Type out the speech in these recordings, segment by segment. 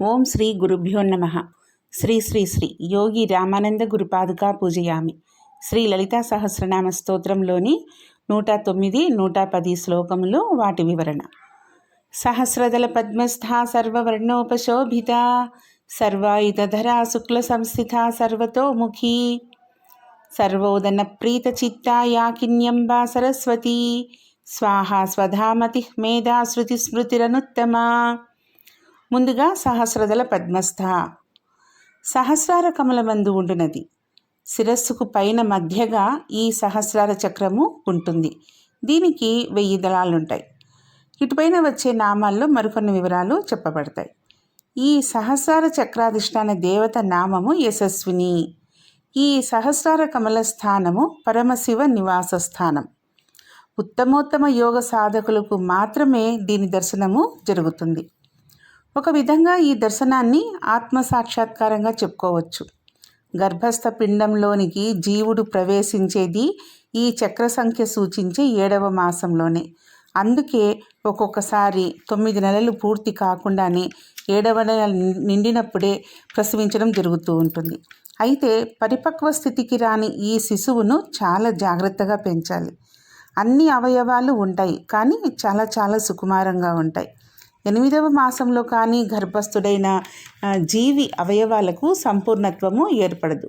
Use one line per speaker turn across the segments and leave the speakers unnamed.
ఓం శ్రీ గురుభ్యో నమ. శ్రీ శ్రీ శ్రీ యోగి రామానంద గురుపాదుకా పూజయామి. శ్రీ లలితా సహస్రనామ స్తోత్రంలోని నూట తొమ్మిది నూట పది శ్లోకములు వాటి వివరణ. సహస్రదళ పద్మస్థ సర్వవర్ణోపశోభిత సర్వాయుధరా శుక్ల సంస్థిత సర్వతోముఖి సర్వోదన ప్రీత చిత్తా యాకిన్యంబా సరస్వతి స్వాహా స్వధామతి మేధా శృతిస్మృతిరనుత్తమా ముందుగా సహస్రదల పద్మస్థ. సహస్రార కమలమందు ఉండునది. శిరస్సుకు పైన మధ్యగా ఈ సహస్రార చక్రము ఉంటుంది. దీనికి వెయ్యి దళాలుంటాయి. ఇటుపైన వచ్చే నామాల్లో మరికొన్ని వివరాలు చెప్పబడతాయి. ఈ సహస్రార చక్రాధిష్టాన దేవత నామము యశస్విని. ఈ సహస్రార కమల స్థానము పరమశివ నివాస స్థానం. ఉత్తమోత్తమ యోగ సాధకులకు మాత్రమే దీని దర్శనము జరుగుతుంది. ఒక విధంగా ఈ దర్శనాన్ని ఆత్మ సాక్షాత్కారంగా చెప్పుకోవచ్చు. గర్భస్థ పిండంలోనికి జీవుడు ప్రవేశించేది ఈ చక్ర సంఖ్య సూచించే ఏడవ మాసంలోనే. అందుకే ఒక్కొక్కసారి తొమ్మిది నెలలు పూర్తి కాకుండానే ఏడవ నెల నిండినప్పుడే ప్రసవించడం జరుగుతూ ఉంటుంది. అయితే పరిపక్వ స్థితికి రాని ఈ శిశువును చాలా జాగ్రత్తగా పెంచాలి. అన్ని అవయవాలు ఉంటాయి కానీ చాలా చాలా సుకుమారంగా ఉంటాయి. ఎనిమిదవ మాసంలో కానీ గర్భస్థుడైన జీవి అవయవాలకు సంపూర్ణత్వము ఏర్పడదు.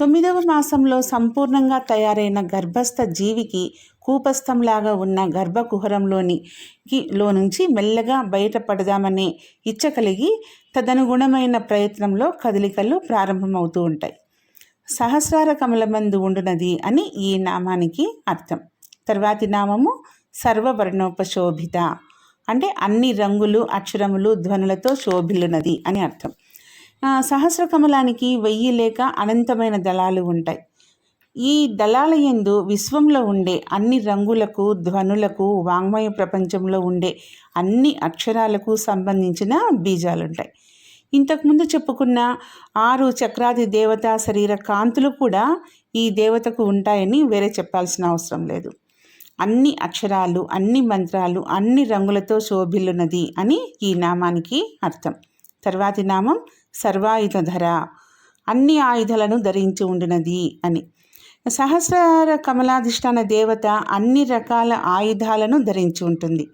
తొమ్మిదవ మాసంలో సంపూర్ణంగా తయారైన గర్భస్థ జీవికి కూపస్థంలాగా ఉన్న గర్భకుహరంలోని లో నుంచి మెల్లగా బయటపడదామనే ఇచ్చ కలిగి తదనుగుణమైన ప్రయత్నంలో కదలికలు ప్రారంభమవుతూ ఉంటాయి. సహస్రార కమలమందు ఉండునది అని ఈ నామానికి అర్థం. తర్వాతి నామము సర్వవర్ణోపశోభిత. అంటే అన్ని రంగులు అక్షరములు ధ్వనులతో శోభిల్లునది అని అర్థం. సహస్ర కమలానికి వెయ్యి లేక అనంతమైన దళాలు ఉంటాయి. ఈ దళాల ఎందు విశ్వంలో ఉండే అన్ని రంగులకు ధ్వనులకు వాంగ్మయ ప్రపంచంలో ఉండే అన్ని అక్షరాలకు సంబంధించిన బీజాలుంటాయి. ఇంతకుముందు చెప్పుకున్న ఆరు చక్రాది దేవత శరీర కాంతులు కూడా ఈ దేవతకు ఉంటాయని వేరే చెప్పాల్సిన అవసరం లేదు. అన్ని అక్షరాలు అన్ని మంత్రాలు అన్ని రంగులతో శోభిల్లున్నది అని ఈ నామానికి అర్థం. తర్వాతి నామం సర్వాయుధధర. అన్ని ఆయుధాలను ధరించి ఉండినది అని. సహస్ర కమలాధిష్టాన దేవత అన్ని రకాల ఆయుధాలను ధరించి ఉంటుంది.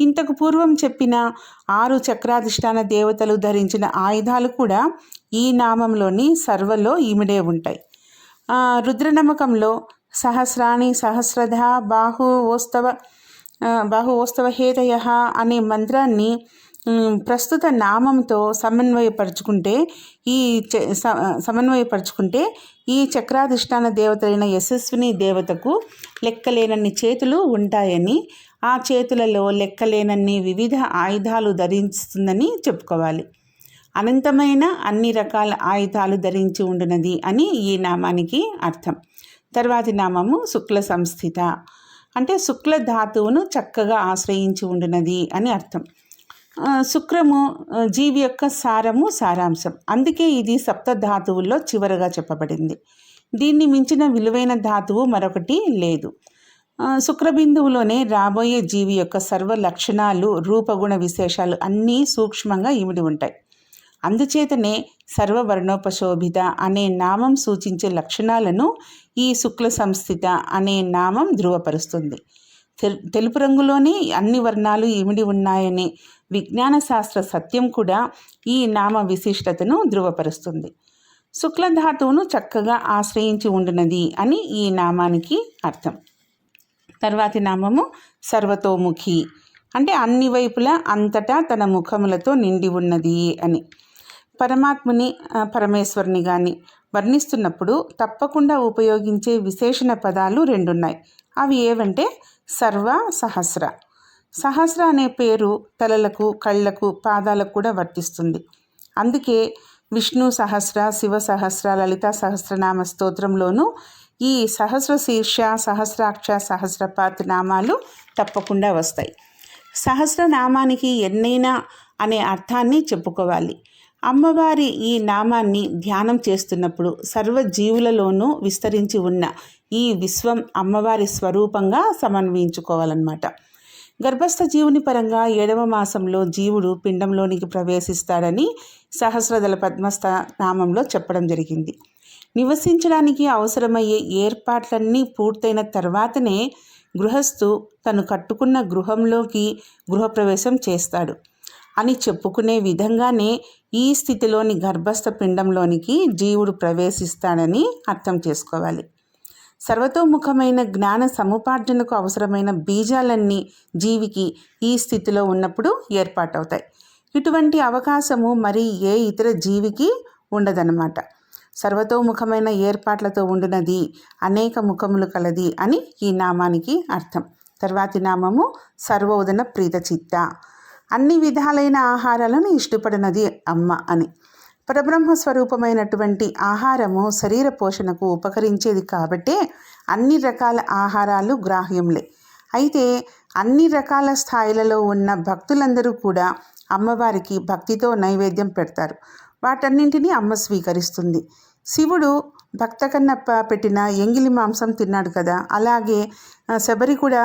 ఇంతకు పూర్వం చెప్పిన ఆరు చక్రాధిష్టాన దేవతలు ధరించిన ఆయుధాలు కూడా ఈ నామంలోని సర్వలో ఇమిడే ఉంటాయి. రుద్రనమ్మకంలో సహస్రాణి సహస్రధ బాహువోస్తవ బాహువోస్తవహేతయ బాహు ఓస్తవ హేతయ అనే మంత్రాన్ని ప్రస్తుత నామంతో సమన్వయపరుచుకుంటే ఈ సమన్వయపరుచుకుంటే ఈ చక్రాధిష్టాన దేవతలైన యశస్విని దేవతకు లెక్కలేనన్ని చేతులు ఉంటాయని ఆ చేతులలో లెక్కలేనన్ని వివిధ ఆయుధాలు ధరిస్తుందని చెప్పుకోవాలి. అనంతమైన అన్ని రకాల ఆయుధాలు ధరించి ఉండునది అని ఈ నామానికి అర్థం. తర్వాతి నామము శుక్ల సంస్థిత. అంటే శుక్ల ధాతువును చక్కగా ఆశ్రయించి ఉండినది అని అర్థం. శుక్రము జీవి యొక్క సారము సారాంశం. అందుకే ఇది సప్త ధాతువుల్లో చివరగా చెప్పబడింది. దీన్ని మించిన విలువైన ధాతువు మరొకటి లేదు. శుక్రబిందువులోనే రాబోయే జీవి యొక్క సర్వ లక్షణాలు రూపగుణ విశేషాలు అన్నీ సూక్ష్మంగా ఇమిడి ఉంటాయి. అందుచేతనే సర్వవర్ణోపశోభిత అనే నామం సూచించే లక్షణాలను ఈ శుక్ల సంస్థిత అనే నామం ధృవపరుస్తుంది. తెలుపు రంగులోనే అన్ని వర్ణాలు ఇమిడి ఉన్నాయనే విజ్ఞాన శాస్త్ర సత్యం కూడా ఈ నామ విశిష్టతను ధృవపరుస్తుంది. శుక్లధాతువును చక్కగా ఆశ్రయించి ఉండినది అని ఈ నామానికి అర్థం. తర్వాతి నామము సర్వతోముఖి అంటే అన్ని వైపులా అంతటా తన ముఖములతో నిండి ఉన్నది అని. పరమాత్ముని పరమేశ్వరుని కానీ వర్ణిస్తున్నప్పుడు తప్పకుండా ఉపయోగించే విశేషణ పదాలు రెండున్నాయి. అవి ఏవంటే సర్వ సహస్ర. సహస్ర అనే పేరు తలలకు కళ్ళకు పాదాలకు కూడా వర్తిస్తుంది. అందుకే విష్ణు సహస్ర శివ సహస్ర లలిత సహస్రనామ స్తోత్రంలోనూ ఈ సహస్ర శీర్ష సహస్రాక్ష సహస్రపాత్ నామాలు తప్పకుండా వస్తాయి. సహస్రనామానికి ఎన్నైనా అనే అర్థాన్ని చెప్పుకోవాలి. అమ్మవారి ఈ నామాన్ని ధ్యానం చేస్తున్నప్పుడు సర్వ జీవులలోనూ విస్తరించి ఉన్న ఈ విశ్వం అమ్మవారి స్వరూపంగా సమన్వయించుకోవాలన్నమాట. గర్భస్థ జీవుని పరంగా ఏడవ మాసంలో జీవుడు పిండంలోనికి ప్రవేశిస్తాడని సహస్రదళ పద్మస్థ నామంలో చెప్పడం జరిగింది. నివసించడానికి అవసరమయ్యే ఏర్పాట్లన్నీ పూర్తయిన తర్వాతనే గృహస్థు తను కట్టుకున్న గృహంలోకి గృహప్రవేశం చేస్తాడు. అని చెప్పుకునే విధంగానే ఈ స్థితిలోని గర్భస్థ పిండంలోనికి జీవుడు ప్రవేశిస్తాడని అర్థం చేసుకోవాలి. సర్వతోముఖమైన జ్ఞాన సముపార్జనకు అవసరమైన బీజాలన్నీ జీవికి ఈ స్థితిలో ఉన్నప్పుడు ఏర్పాటవుతాయి. ఇటువంటి అవకాశము మరి ఏ ఇతర జీవికి ఉండదన్నమాట. సర్వతోముఖమైన ఏర్పాట్లతో ఉండినది అనేక ముఖములు కలది అని ఈ నామానికి అర్థం. తర్వాతి నామము సర్వోదన ప్రీత చిత్త అన్ని విధాలైన ఆహారాలను ఇష్టపడినది అమ్మ అని. పరబ్రహ్మ స్వరూపమైనటువంటి ఆహారము శరీర పోషణకు ఉపకరించేది కాబట్టే అన్ని రకాల ఆహారాలు గ్రాహ్యంలే. అయితే అన్ని రకాల స్థాయిలలో ఉన్న భక్తులందరూ కూడా అమ్మవారికి భక్తితో నైవేద్యం పెడతారు. వాటన్నింటినీ అమ్మ స్వీకరిస్తుంది. శివుడు భక్త కన్నప్ప పెట్టిన ఎంగిలి మాంసం తిన్నాడు కదా అలాగే శబరి కూడా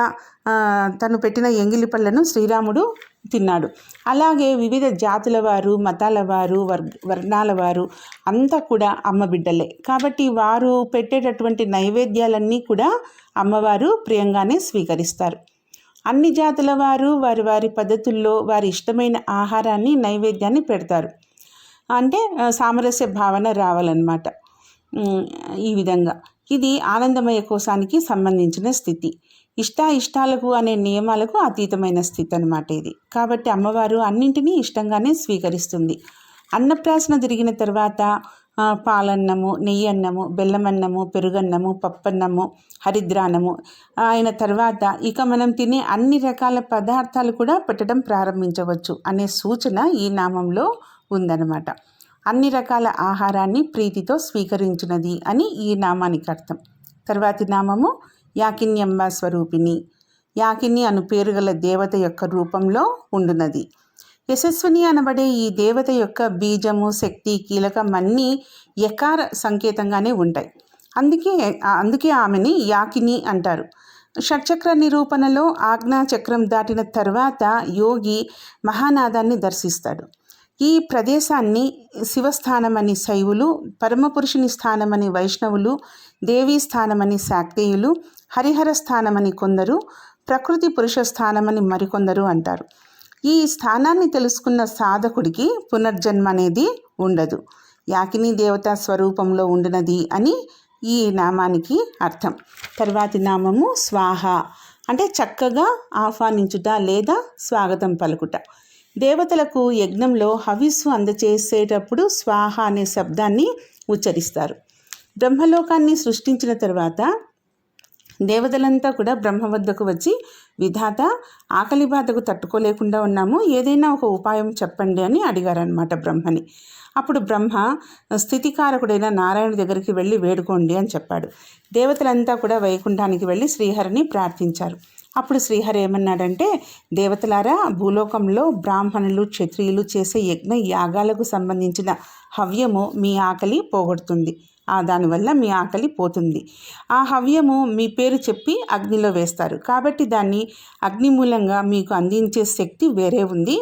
తను పెట్టిన ఎంగిలి పళ్ళను శ్రీరాముడు తిన్నాడు. అలాగే వివిధ జాతుల వారు మతాల వారు వర్ వర్ణాల వారు అంతా కూడా అమ్మ బిడ్డలే. కాబట్టి వారు పెట్టేటటువంటి నైవేద్యాలన్నీ కూడా అమ్మవారు ప్రియంగానే స్వీకరిస్తారు. అన్ని జాతుల వారు వారి వారి పద్ధతుల్లో వారి ఇష్టమైన ఆహారాన్ని నైవేద్యాన్ని పెడతారు. అంటే సామరస్య భావన రావాలన్నమాట. ఈ విధంగా. ఇది ఆనందమయ కోశానికి సంబంధించిన స్థితి. ఇష్ట ఇష్టాలకు అనే నియమాలకు అతీతమైన స్థితి అనమాట ఇది. కాబట్టి అమ్మవారు అన్నింటినీ ఇష్టంగానే స్వీకరిస్తుంది. అన్నప్రాసన జరిగిన తర్వాత పాలన్నము నెయ్యి అన్నము బెల్లమన్నము పెరుగన్నము పప్పన్నము హరిద్రాన్నము అయిన తర్వాత ఇక మనం తినే అన్ని రకాల పదార్థాలు కూడా పెట్టడం ప్రారంభించవచ్చు అనే సూచన ఈ నామంలో ఉందన్నమాట. అన్ని రకాల ఆహారాన్ని ప్రీతితో స్వీకరించినది అని ఈ నామానికి అర్థం. తర్వాతి నామము యాకిన్యమ్మ స్వరూపిణి. యాకిని అను పేరు గల దేవత యొక్క రూపంలో ఉండునది. యశస్విని అనబడే ఈ దేవత యొక్క బీజము శక్తి కీలకం అన్నీ యకార సంకేతంగానే ఉంటాయి. అందుకే అందుకే ఆమెని యాకిని అంటారు. షట్చక్ర నిరూపణలో ఆజ్ఞా చక్రం దాటిన తర్వాత యోగి మహానాదాన్ని దర్శిస్తాడు. ఈ ప్రదేశాన్ని శివస్థానమని శైవులు పరమపురుషుని స్థానమని వైష్ణవులు దేవీ స్థానమని శాక్తేయులు హరిహర స్థానమని కొందరు ప్రకృతి పురుష స్థానమని మరికొందరు అంటారు. ఈ స్థానాన్ని తెలుసుకున్న సాధకుడికి పునర్జన్మ అనేది ఉండదు. యాకిని దేవతా స్వరూపంలో ఉండినది అని ఈ నామానికి అర్థం. తర్వాతి నామము స్వాహ. అంటే చక్కగా ఆహ్వానించుట లేదా స్వాగతం పలుకుట. దేవతలకు యజ్ఞంలో హవిస్సు అందచేసేటప్పుడు స్వాహ అనే శబ్దాన్ని ఉచ్చరిస్తారు. బ్రహ్మలోకాన్ని సృష్టించిన తర్వాత దేవతలంతా కూడా బ్రహ్మ వద్దకు వచ్చి విధాత ఆకలి బాధకు తట్టుకోలేకుండా ఉన్నాము. ఏదైనా ఒక ఉపాయం చెప్పండి అని అడిగారనమాట బ్రహ్మని. అప్పుడు బ్రహ్మ స్థితికారకుడైన నారాయణ దగ్గరికి వెళ్ళి వేడుకోండి అని చెప్పాడు. దేవతలంతా కూడా వైకుంఠానికి వెళ్ళి శ్రీహరిని ప్రార్థించారు. అప్పుడు శ్రీహరి ఏమన్నాడంటే దేవతలారా భూలోకంలో బ్రాహ్మణులు క్షత్రియులు చేసే యజ్ఞ యాగాలకు సంబంధించిన హవ్యము మీ ఆకలి పోగొడుతుంది. దానివల్ల మీ ఆకలి పోతుంది. ఆ హవ్యము మీ పేరు చెప్పి అగ్నిలో వేస్తారు. కాబట్టి దాన్ని అగ్ని మూలంగా మీకు అందించే శక్తి వేరే ఉంది.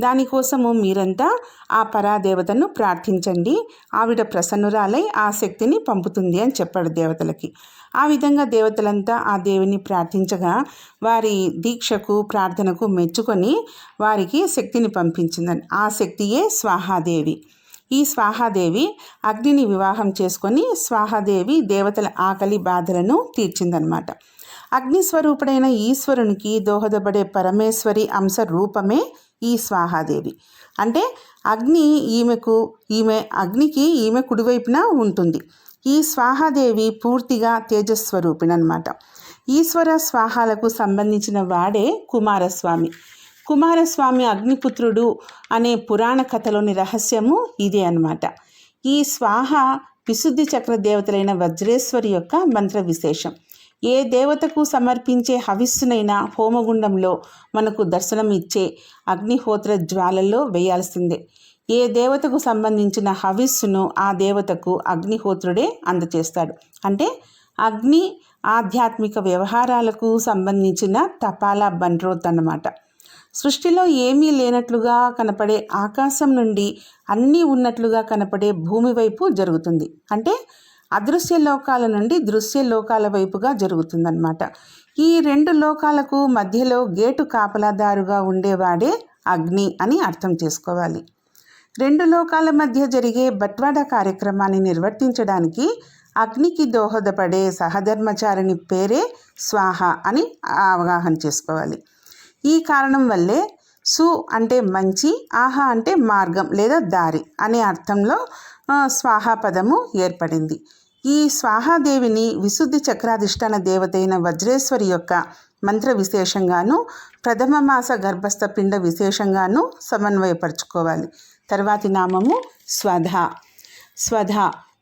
దానికోసము మీరంతా ఆ పరాదేవతను ప్రార్థించండి. ఆవిడ ప్రసన్నురాలై ఆ శక్తిని పంపుతుంది అని చెప్పాడు దేవతలకి. ఆ విధంగా దేవతలంతా ఆ దేవిని ప్రార్థించగా వారి దీక్షకు ప్రార్థనకు మెచ్చుకొని వారికి శక్తిని పంపించిందని ఆ శక్తియే స్వాహాదేవి. ఈ స్వాహాదేవి అగ్నిని వివాహం చేసుకొని స్వాహాదేవి దేవతల ఆకలి బాధలను తీర్చిందనమాట అగ్నిస్వరూపుడైన ఈశ్వరునికి దోహదపడే పరమేశ్వరి అంశ రూపమే ఈ స్వాహాదేవి. అంటే అగ్ని ఈమెకు ఈమె అగ్నికి ఈమె కుడివైపున ఉంటుంది. ఈ స్వాహాదేవి పూర్తిగా తేజస్వరూపిణి అనమాట ఈశ్వర స్వాహాలకు సంబంధించిన వాడే కుమారస్వామి. కుమారస్వామి అగ్నిపుత్రుడు అనే పురాణ కథలోని రహస్యము ఇదే అనమాట ఈ స్వాహ విశుద్ధి చక్ర దేవతలైన వజ్రేశ్వరి యొక్క మంత్ర విశేషం. ఏ దేవతకు సమర్పించే హవిస్సునైనా హోమగుండంలో మనకు దర్శనం ఇచ్చే అగ్నిహోత్ర జ్వాలల్లో వేయాల్సిందే. ఏ దేవతకు సంబంధించిన హవిస్సును ఆ దేవతకు అగ్నిహోత్రుడే అందచేస్తాడు. అంటే అగ్ని ఆధ్యాత్మిక వ్యవహారాలకు సంబంధించిన తపాలా బండ్రోత్ అన్నమాట. సృష్టిలో ఏమీ లేనట్లుగా కనపడే ఆకాశం నుండి అన్నీ ఉన్నట్లుగా కనపడే భూమి వైపు జరుగుతుంది. అంటే అదృశ్య లోకాల నుండి దృశ్య లోకాల వైపుగా జరుగుతుందన్నమాట. ఈ రెండు లోకాలకు మధ్యలో గేటు కాపలాదారుగా ఉండేవాడే అగ్ని అని అర్థం చేసుకోవాలి. రెండు లోకాల మధ్య జరిగే బట్వాడ కార్యక్రమాన్ని నిర్వర్తించడానికి అగ్నికి దోహదపడే సహధర్మచారిని పేరే స్వాహ అని అవగాహన చేసుకోవాలి. ఈ కారణం వల్లే సు అంటే మంచి ఆహా అంటే మార్గం లేదా దారి అనే అర్థంలో స్వాహా స్వాహ పదము ఏర్పడింది. ఈ స్వాహాదేవిని విశుద్ధి చక్రాధిష్టాన దేవతైన వజ్రేశ్వరి యొక్క మంత్ర విశేషంగాను ప్రథమ మాస గర్భస్థ పిండ విశేషంగాను సమన్వయపరచుకోవాలి. తర్వాతి నామము స్వధ. స్వధ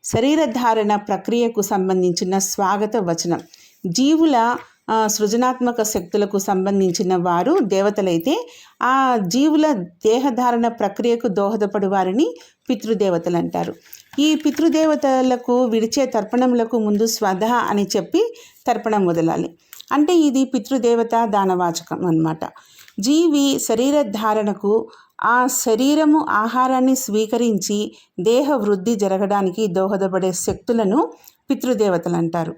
శరీరధారణ ప్రక్రియకు సంబంధించిన స్వాగత వచనం. జీవుల సృజనాత్మక శక్తులకు సంబంధించిన వారు దేవతలైతే ఆ జీవుల దేహధారణ ప్రక్రియకు దోహదపడు వారిని పితృదేవతలు అంటారు ఈ పితృదేవతలకు విడిచే తర్పణములకు ముందు స్వధ అని చెప్పి తర్పణం వదలాలి. అంటే ఇది పితృదేవత దానవాచకం అన్నమాట. జీవి శరీర ధారణకు ఆ శరీరము ఆహారాన్ని స్వీకరించి దేహ వృద్ధి జరగడానికి దోహదపడే శక్తులను పితృదేవతలు అంటారు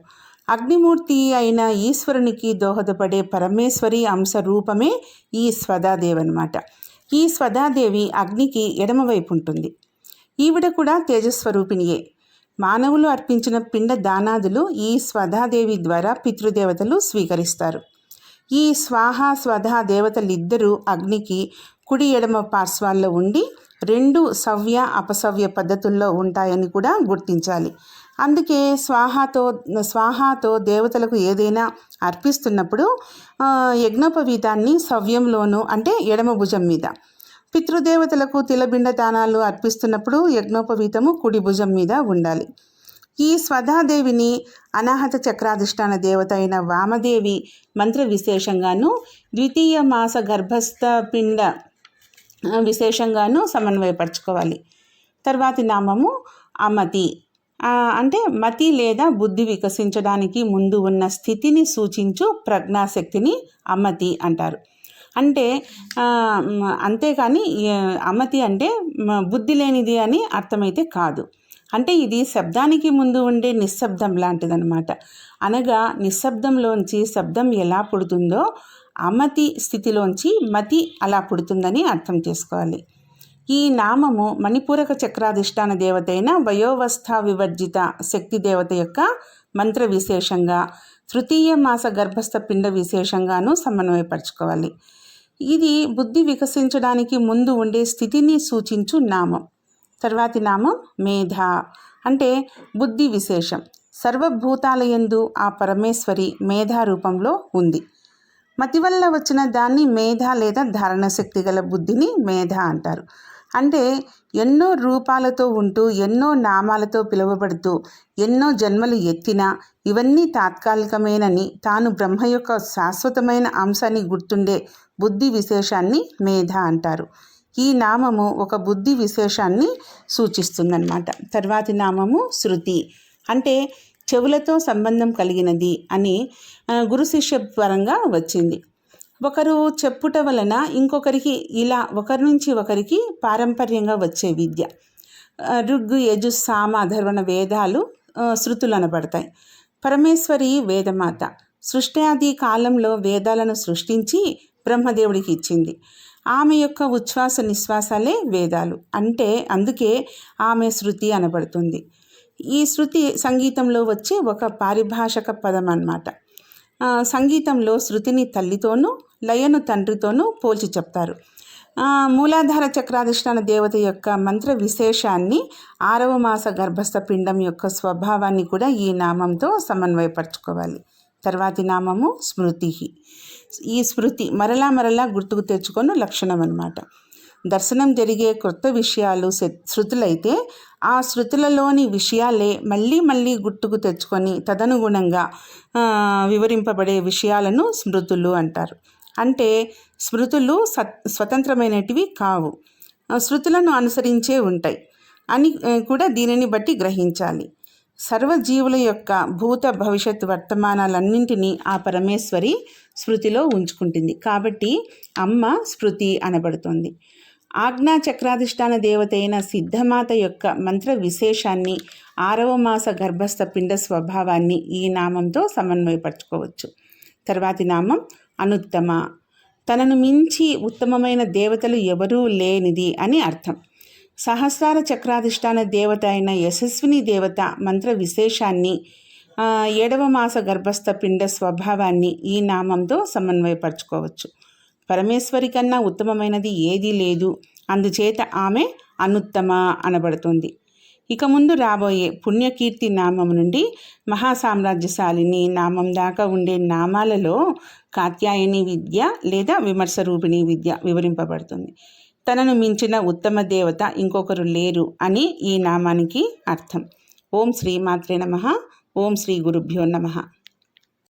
అగ్నిమూర్తి అయిన ఈశ్వరునికి దోహదపడే పరమేశ్వరి అంశ రూపమే ఈ స్వదాదేవి అన్నమాట. ఈ స్వదాదేవి అగ్నికి ఎడమవైపు ఉంటుంది ఈవిడ కూడా తేజస్వరూపిణియే. మానవులు అర్పించిన పిండ దానాదులు ఈ స్వధాదేవి ద్వారా పితృదేవతలు స్వీకరిస్తారు. ఈ స్వాహ స్వధా దేవతలిద్దరూ అగ్నికి కుడి ఎడమ పార్శ్వాల్లో ఉండి రెండు సవ్య అపసవ్య పద్ధతుల్లో ఉంటాయని కూడా గుర్తించాలి. అందుకే స్వాహాతో స్వాహాతో దేవతలకు ఏదైనా అర్పిస్తున్నప్పుడు యజ్ఞోపవీతాన్ని సవ్యంలోను అంటే ఎడమ భుజం మీద. పితృదేవతలకు తిలబిండ దానాలు అర్పిస్తున్నప్పుడు యజ్ఞోపవీతము కుడి భుజం మీద ఉండాలి. ఈ స్వధాదేవిని అనాహత చక్రాధిష్టాన దేవత అయిన వామదేవి మంత్ర విశేషంగాను ద్వితీయ మాస గర్భస్థ పిండ విశేషంగాను సమన్వయపరచుకోవాలి. తర్వాతి నామము అమతి. అంటే మతి లేదా బుద్ధి వికసించడానికి ముందు ఉన్న స్థితిని సూచించు ప్రజ్ఞాశక్తిని అమతి అంటారు. అంటే అంతేకాని అమతి అంటే బుద్ధి లేనిది అని అర్థమైతే కాదు. అంటే ఇది శబ్దానికి ముందు ఉండే నిశ్శబ్దం లాంటిదనమాట అనగా నిశ్శబ్దంలోంచి శబ్దం ఎలా పుడుతుందో అమతి స్థితిలోంచి మతి అలా పుడుతుందని అర్థం చేసుకోవాలి. ఈ నామము మణిపూరక చక్రాధిష్టాన దేవత అయిన వయోవస్థ వివర్జిత శక్తి దేవత యొక్క మంత్ర విశేషంగా తృతీయ మాస గర్భస్థ పిండ విశేషంగాను సమన్వయపరచుకోవాలి. ఇది బుద్ధి వికసించడానికి ముందు ఉండే స్థితిని సూచించు నామం. తర్వాతి నామం మేధ. అంటే బుద్ధి విశేషం. సర్వభూతాలయందు ఆ పరమేశ్వరి మేధా రూపంలో ఉంది. మతి వల్ల వచ్చిన దాన్ని మేధ లేదా ధారణ శక్తి గల బుద్ధిని మేధ అంటారు. అంటే ఎన్నో రూపాలతో ఉంటూ ఎన్నో నామాలతో పిలువబడుతూ ఎన్నో జన్మలు ఎత్తినా ఇవన్నీ తాత్కాలికమేనని తాను బ్రహ్మ యొక్క శాశ్వతమైన అంశాన్ని గుర్తుండే బుద్ధి విశేషాన్ని మేధ అంటారు. ఈ నామము ఒక బుద్ధి విశేషాన్ని సూచిస్తుందన్నమాట. తర్వాతి నామము శృతి. అంటే చెవులతో సంబంధం కలిగినది అని గురు శిష్య పరంగా వచ్చింది. ఒకరు చెప్పుట వలన ఇంకొకరికి ఇలా ఒకరి నుంచి ఒకరికి పారంపర్యంగా వచ్చే విద్య. ఋగ్గు ఋగ్ యజు సామ అధర్వణ వేదాలు శృతులు అనబడతాయి పరమేశ్వరి వేదమాత. సృష్టి కాలంలో వేదాలను సృష్టించి బ్రహ్మదేవుడికి ఇచ్చింది. ఆమె యొక్క ఉచ్ఛ్వాస నిశ్వాసాలే వేదాలు. అంటే అందుకే ఆమె శృతి అనబడుతుంది. ఈ శృతి సంగీతంలో వచ్చే ఒక పారిభాషక పదం అన్నమాట సంగీతంలో శృతిని తల్లితోనూ లయను తండ్రితోనూ పోల్చి చెప్తారు. మూలాధార చక్రాధిష్టాన దేవత యొక్క మంత్ర విశేషాన్ని ఆరవ మాస గర్భస్థ పిండం యొక్క స్వభావాన్ని కూడా ఈ నామంతో సమన్వయపరచుకోవాలి. తర్వాతి నామము స్మృతి ఈ స్మృతి మరలా మరలా గుర్తుకు తెచ్చుకొని లక్షణం అనమాట దర్శనం జరిగే క్రొత్త విషయాలు శృతులైతే ఆ శృతులలోని విషయాలే మళ్ళీ మళ్ళీ గుర్తుకు తెచ్చుకొని తదనుగుణంగా వివరింపబడే విషయాలను స్మృతులు అంటారు. అంటే స్మృతులు స్వతంత్రమైనటివి కావు. శృతులను అనుసరించే ఉంటాయి. అని కూడా దీనిని బట్టి గ్రహించాలి. సర్వజీవుల యొక్క భూత భవిష్యత్ వర్తమానాలన్నింటినీ ఆ పరమేశ్వరి స్మృతిలో ఉంచుకుంటుంది. కాబట్టి అమ్మ స్మృతి అనబడుతుంది. ఆజ్ఞా చక్రాధిష్టాన దేవత అయిన సిద్ధమాత యొక్క మంత్ర విశేషాన్ని ఆరవ మాస గర్భస్థ పిండ స్వభావాన్ని ఈ నామంతో సమన్వయపరచుకోవచ్చు. తర్వాతి నామం అనుత్తమ. తనను మించి ఉత్తమమైన దేవతలు ఎవరూ లేనిది అని అర్థం. సహస్రార చక్రాధిష్టాన దేవత అయిన యశస్విని దేవత మంత్ర విశేషాన్ని ఏడవ మాస గర్భస్థ పిండ స్వభావాన్ని ఈ నామంతో సమన్వయపరచుకోవచ్చు. పరమేశ్వరి కన్నా ఉత్తమమైనది ఏదీ లేదు. అందుచేత ఆమె అనుత్తమ అనబడుతుంది. ఇక ముందు రాబోయే పుణ్యకీర్తి నామం నుండి మహాసామ్రాజ్యశాలిని నామం దాకా ఉండే నామాలలో కాత్యాయని విద్య లేదా విమర్శ రూపిణి విద్య వివరింపబడుతుంది. తనను మించిన ఉత్తమ దేవత ఇంకొకరు లేరు అని ఈ నామానికి అర్థం. ఓం శ్రీమాత్రే నమ. ఓం శ్రీ గురుభ్యో నమ.